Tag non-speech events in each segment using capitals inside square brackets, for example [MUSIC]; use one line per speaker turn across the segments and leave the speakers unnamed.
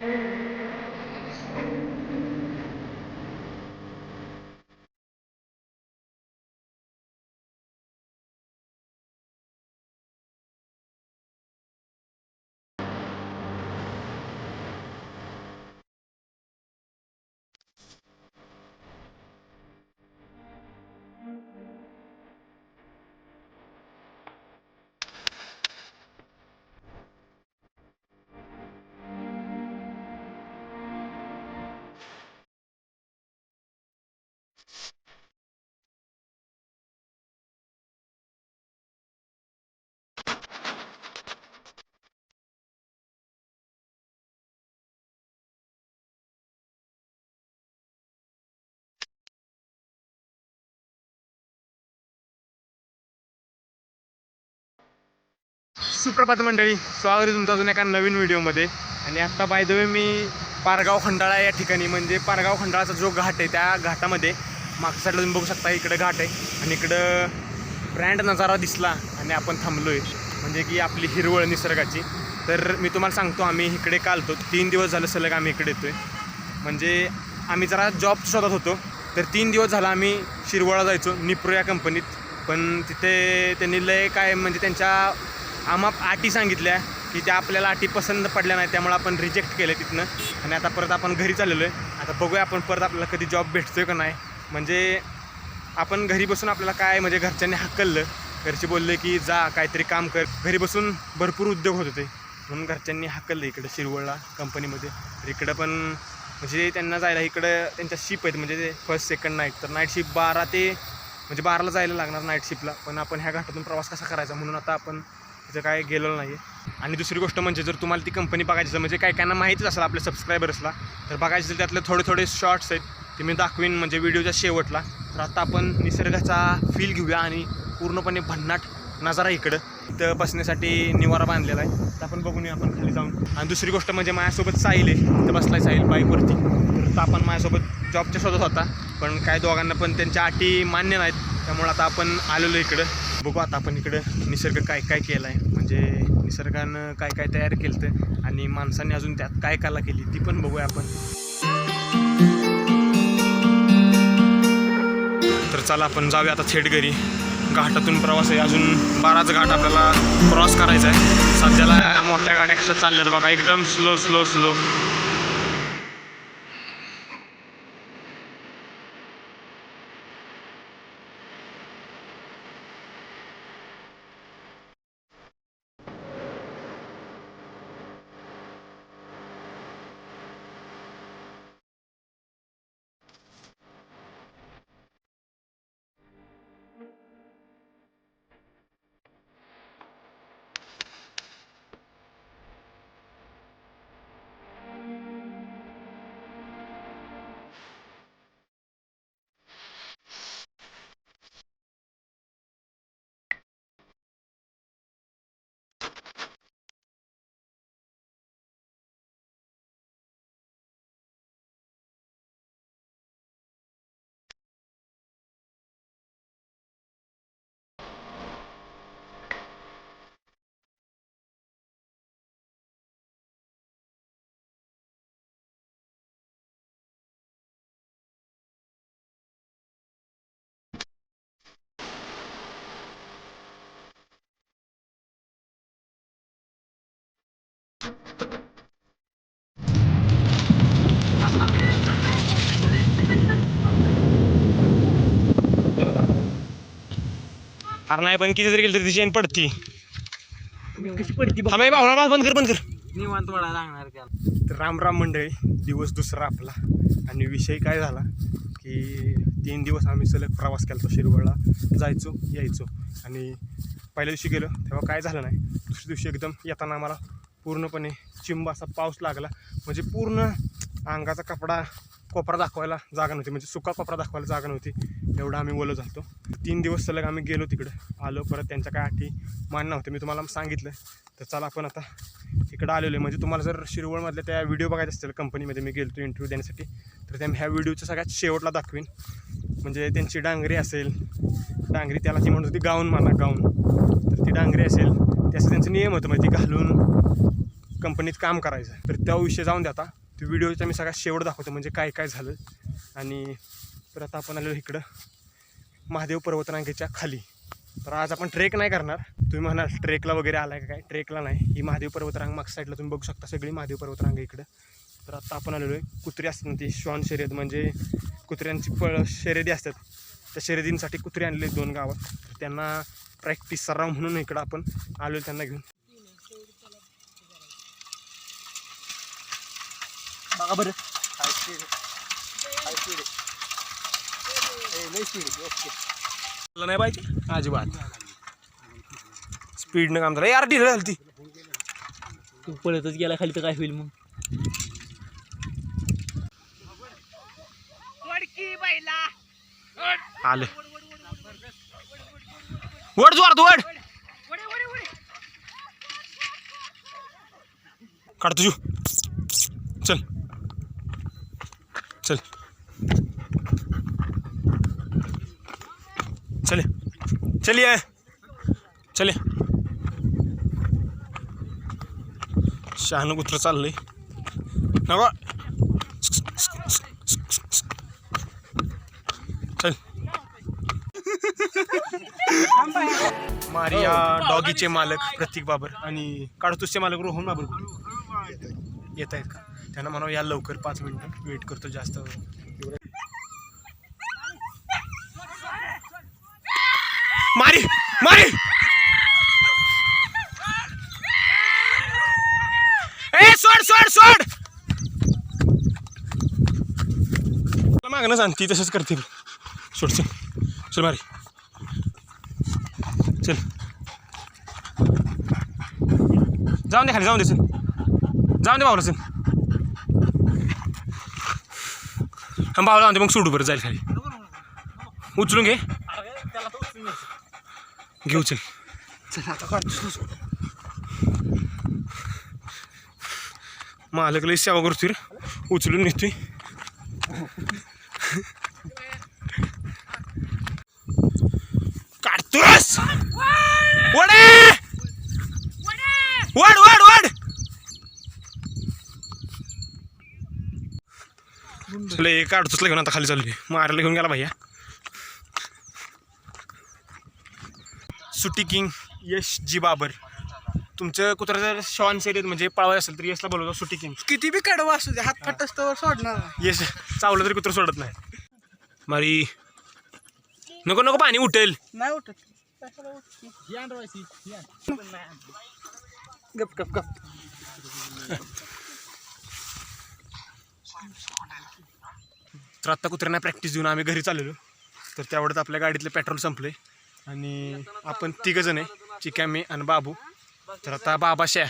Mm. सुप्रभात मंडळी स्वागत आहे तुमचा अजून एका नवीन व्हिडिओमध्ये. आणि आत्ता बाय द वे मी पारगाव खंडाळा या ठिकाणी म्हणजे पारगाव खंडाळाचा जो घाट आहे त्या घाटामध्ये मागच्या साईडला तुम्ही बघू शकता इकडं घाट आहे आणि इकडं ब्रँड नजारा दिसला आणि आपण थांबलो आहे म्हणजे की आपली हिरवळ निसर्गाची. तर मी तुम्हाला सांगतो आम्ही इकडे कालतो. तीन दिवस झालं सलग आम्ही इकडे येतोय. म्हणजे आम्ही जरा जॉब शोधत होतो. तर तीन दिवस झाला आम्ही शिरवळा जायचो निप्रो या कंपनीत पण तिथे त्यांनी लय काय म्हणजे त्यांच्या आमाप आटी सांगितल्या की त्या आपल्याला आटी पसंत पडल्या नाही त्यामुळे आपण रिजेक्ट केलं तिथनं. आणि आता परत आपण घरी चाललेलो आहे आता बघूया आपण परत आपल्याला कधी जॉब भेटतोय का नाही. म्हणजे आपण घरी बसून आपल्याला काय म्हणजे घरच्यांनी हाकललं. घरचे बोलले की जा काहीतरी काम कर. घरी बसून भरपूर उद्योग होत होते. म्हणून घरच्यांनी हाकललं इकडं शिरवळला कंपनीमध्ये तर इकडं पण म्हणजे त्यांना जायला इकडं त्यांच्या शिप आहेत म्हणजे ते फर्स्ट सेकंड नाईट तर नाईट शिप बारा ते म्हणजे बाराला जायला लागणार नाईट शिपला पण आपण ह्या घाटातून प्रवास कसा करायचा? म्हणून आता आपण तिथं काय गेलेलं नाही आणि दुसरी गोष्ट म्हणजे जर तुम्हाला ती कंपनी बघायची असेल म्हणजे काय काहींना माहितीच असेल आपल्या सबस्क्रायबर्सला तर बघायचं असेल त्यातले थोडे थोडे शॉर्ट्स आहेत ते मी दाखवीन म्हणजे व्हिडिओच्या शेवटला. तर आता आपण निसर्गाचा फील घेऊया आणि पूर्णपणे भन्नाट नजारा इकडं. तर बसण्यासाठी निवारा बांधलेला आहे. तर आपण बघून आपण खाली जाऊन. आणि दुसरी गोष्ट म्हणजे माझ्यासोबत साहिल आहे. तर बसलाय साहिल बाईकवरती तर आपण माझ्यासोबत जॉबच्या शोधत होता. पण काय दोघांना पण त्यांच्या अटी मान्य नाहीत. त्यामुळं आता आपण आलेलो इकडं. बघू आता आपण इकडं निसर्ग काय काय केलं आहे म्हणजे निसर्गानं काय काय तयार केलं तर आणि माणसाने अजून त्यात काय कला केली ती पण बघूया आपण. तर चला आपण जाऊया आता थेट घरी घाटातून प्रवास आहे. अजून बाराच घाट आपल्याला क्रॉस करायचा आहे सध्याला मोठ्या गाड्या कसं चालल्या बघा. एकदम स्लो स्लो स्लो अरे नाही पण किती जरी गेलं तरी ती चेन पडती.
कशी पडती बघ.
थांबा भावना बंद कर बंद कर.
निवांत वडा लागणार त्याला.
तर राम राम मंडळी दिवस दुसरा आपला. आणि विषय काय झाला की तीन दिवस आम्ही सलग प्रवास केला शिरवळला. जायचो यायचो. आणि पहिल्या दिवशी गेलो तेव्हा काय झालं नाही. दुसऱ्या दिवशी एकदम येताना आम्हाला पूर्णपणे चिंब असा पाऊस लागला. म्हणजे पूर्ण अंगाचा कपडा कोपरा दाखवायला जागा नव्हती. म्हणजे सुका कोपरा दाखवायला जागा नव्हती. एवढा आम्ही ओलं झालतो. तीन दिवस सलग आम्ही गेलो तिकडं. आलो परत त्यांच्या काय आठी मान नव्हते मी तुम्हाला सांगितलं. तर चला आपण आता इकडं आलेलो आहे. म्हणजे तुम्हाला जर शिरवळमधल्या त्या व्हिडिओ बघायचे असतील कंपनीमध्ये मी गेलो इंटरव्ह्यू देण्यासाठी तर त्या ह्या व्हिडिओच्या सगळ्यात शेवटला दाखवीन. म्हणजे त्यांची डांगरी असेल डांगरी त्याला ती म्हणत होती गाऊन म्हणा गाऊन. तर ती डांगरी असेल त्याचं त्यांचं नियम होतं म्हणजे ती घालून कंपनीत काम करायचं तर त्या विषय जाऊन द्या आता. तो व्हिडिओचा मी सगळ्यात शेवट दाखवतो म्हणजे काय काय झालं. आणि तर आता आपण आलेलो इकडं महादेव पर्वतरांगेच्या खाली. तर आज आपण ट्रेक नाही करणार. तुम्ही म्हणाल ट्रेकला वगैरे आला का काय? ट्रेकला नाही. ही महादेव पर्वतरांग मागच्या साईडला तुम्ही बघू शकता सगळी महादेव पर्वतरांग इकडं. तर आता आपण आलेलो आहे कुत्री असतात ना ती श्वान शर्यत म्हणजे कुत्र्यांची पळ शर्यती असतात. त्या शर्यतींसाठी कुत्रे आणले दोन गावात तर त्यांना प्रॅक्टिस सराव म्हणून इकडं आपण आलो त्यांना घेऊन.
बघा बरं. High speed. High speed.
तुला नाही पाहिजे अजिबात. स्पीडनं काम झालं. यार ढिलं झाली ती.
तू पळतच गेला खाली तर काय होईल मग?
आलं. वड जोरात वड. काढ तुझू. चल. चलिए। चले शहाणं कुत्र चाललंय नको चल। मारिया डॉगीचे मालक प्रतीक बाबर आणि काढतोसचे मालक रोहन बाबर. येत आहेत का? त्यांना म्हणावं या लवकर पाच मिनटं वेट करतो जास्त. मारी मारी. ए सोड सोड सोड. मागणं सांग ती तसंच करते सोड चल. चल मारी. चल. जाऊन दे खाली जाऊन दे चल. जाऊन दे भावला चल. हा भावला जाऊन दे मग सोडू बरं जाईल खाली. उचलून घे. घेऊ चल. मालक लई सेवा करतोय रे. उचलून नेतोय. काढतोस वडे! वड वड वड! चले काढतोच घेऊन आता खाली चालली मारायला घेऊन गेला भैया सुटी किंग यश जी बाबर. तुमचं कुत्र जर शॉन शर्यत म्हणजे पळवाय असेल तर यशला बोलवतो सुटी किंग.
किती बी कडवा असू दे हात फटस्तवर सोडणार नाही.
यश चावलं तरी कुत्र सोडत नाही. मारी नको नको पाणी उठेल.
नाही उठत. कशाला उठते? गप गप गप.
तर आत्ता कुत्र्यांना प्रॅक्टिस देऊन आम्ही घरी चाललेलो. तर त्यावेळेत आपल्या गाडीतले पेट्रोल संपले आणि आपण तिघंजण आहे. चिक्या मी आणि बाबू. तर आता बाबा शा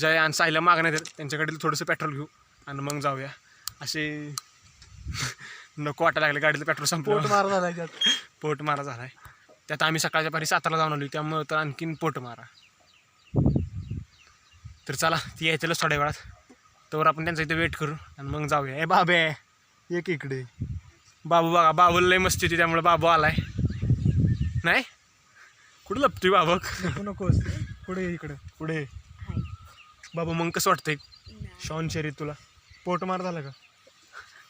जय आणि साईला मागण्यात येत त्यांच्याकडे थोडंसं पेट्रोल घेऊ आणि मग जाऊया. असे [LAUGHS] नको वाटायला लागले गाडीतलं पेट्रोल
पोट
संपलं
मार झाला त्यात. [LAUGHS]
पोट मारा झालाय. त्यात आम्ही सकाळच्या पारी साताला जाऊन आलो. त्यामुळं तर आणखीन पोट मारा. तर चला ती यायचं थोड्या वेळात. तर आपण त्यांचा इथे वेट करू आणि मग जाऊया. ए बाबे. एक इकडे. बाबू बघा बाबूला लय मस्ती होती त्यामुळे बाबू आलाय. नाही? कुठं लपतोय बाबा?
नको नकोस पुढे ये इकडे.
पुढे. बाबू मग कसं वाटतंय? शॉन शरीर तुला. पोट मार झाला का?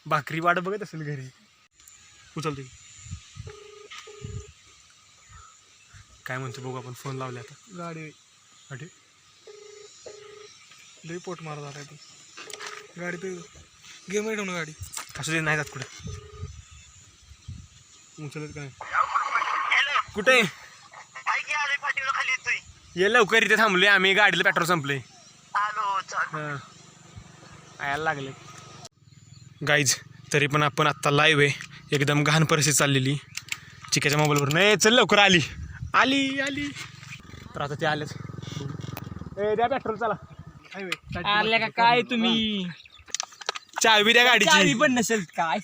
भाकरी वाट बघत असेल घरी. उचलते. काय म्हणतो बघू आपण फोन लावले आता.
गाडी.
अटे
लई पोट मार झाला तू. गाडी तू गेम ठेवून गाडी.
असू दे नाही जात कुठे. उचलत काय कुठे? ये लवकर इथे थांबले आम्ही गाडीला पेट्रोल संपले हां. यायला लागले. गाईज तरी पण आपण आत्ता लाईव्ह आहे. एकदम घाण परिस्थिती चाललेली. चिक्याच्या मोबाईलवर नाही चल लवकर आली. आली आली. तर आता ते आलेच ए द्या पेट्रोल चला.
आल्या का काय तुम्ही?
चावी द्या
चावी
गाडीची
पण नसेल काय?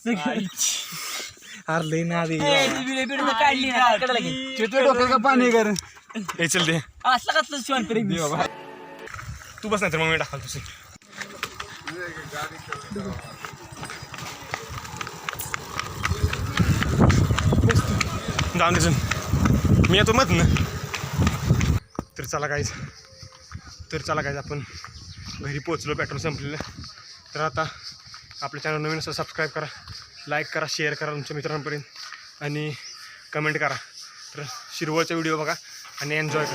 अरे लई ना
काढली कडला घे.
डोक्याचं का पाणी कर?
ए चल दे.
असला कसलं शिवण प्रेमी
तू बस नाही तर मग मी टाकाल तुझे जाऊन. मी येतो मत ना. तर चला काहीच तर चला काहीच आपण घरी पोचलो पेट्रोल संपलेलं. तर आता आपल्या चॅनल नवीन असं सबस्क्राईब करा. लाईक करा शेअर करा तुमच्या मित्रांपर्यंत. आणि कमेंट करा. तर शिरवळचा व्हिडिओ बघा. आणि एन्जॉय करा.